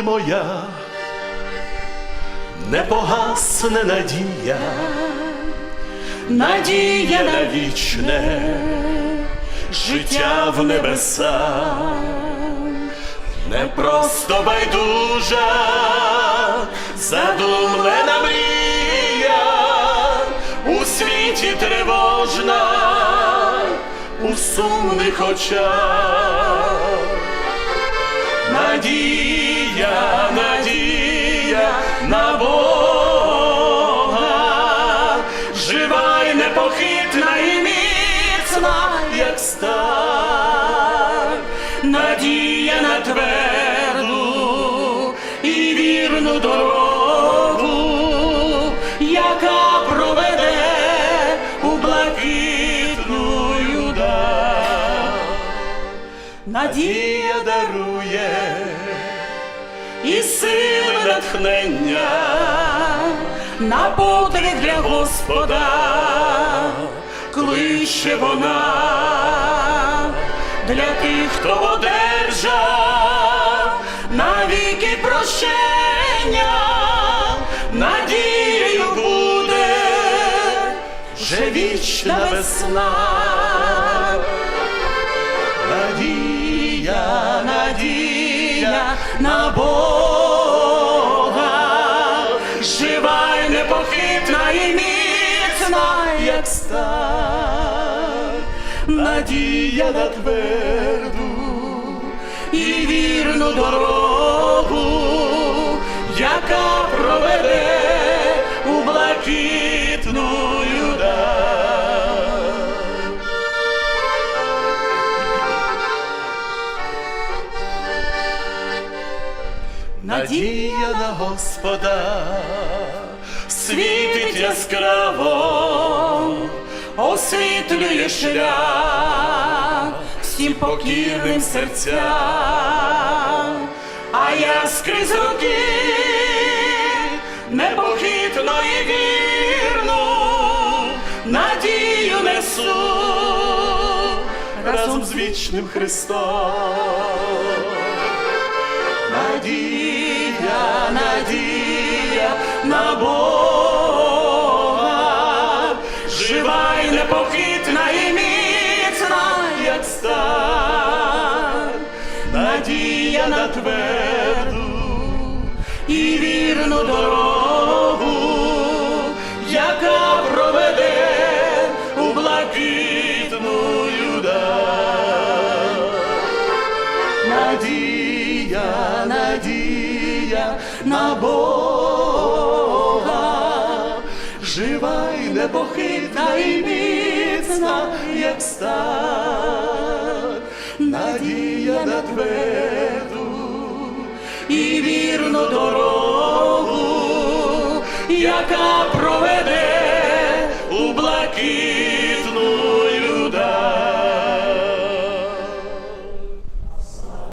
твоя, не погасне надія, надія на вічне життя в небесах, не просто байдужа, задумлена мрія, у світі тривожна, у сумних очах. Надія, надія на Бога, жива й непохитна і міцна, як сталь, надія на тверду і вірну дорогу, яка проведе у блакитну даль. Надія дарує сили натхнення на подвиг для Господа, кличе вона для тих, хто одержав навіки прощення, надією буде вже вічна весна. Надія, надія на Бога, непохитна і міцна, як сталь, надія на тверду і вірну дорогу, яка проведе у блакитну. Надія на Господа світить яскраво, освітлює шлях всім покірним серцям, а я скрізь руки непохитно і вірну, надію несу разом з вічним Христом. Надія, надія на Бога, жива й непохитна і міцна, як сталь, надія на тверду і вірну дорогу, яка проведе у блакитну даль. Надія, надія на Бога, непохитна і міцна, як стар, надія на тверду і вірну дорогу, яка проведе у блакит.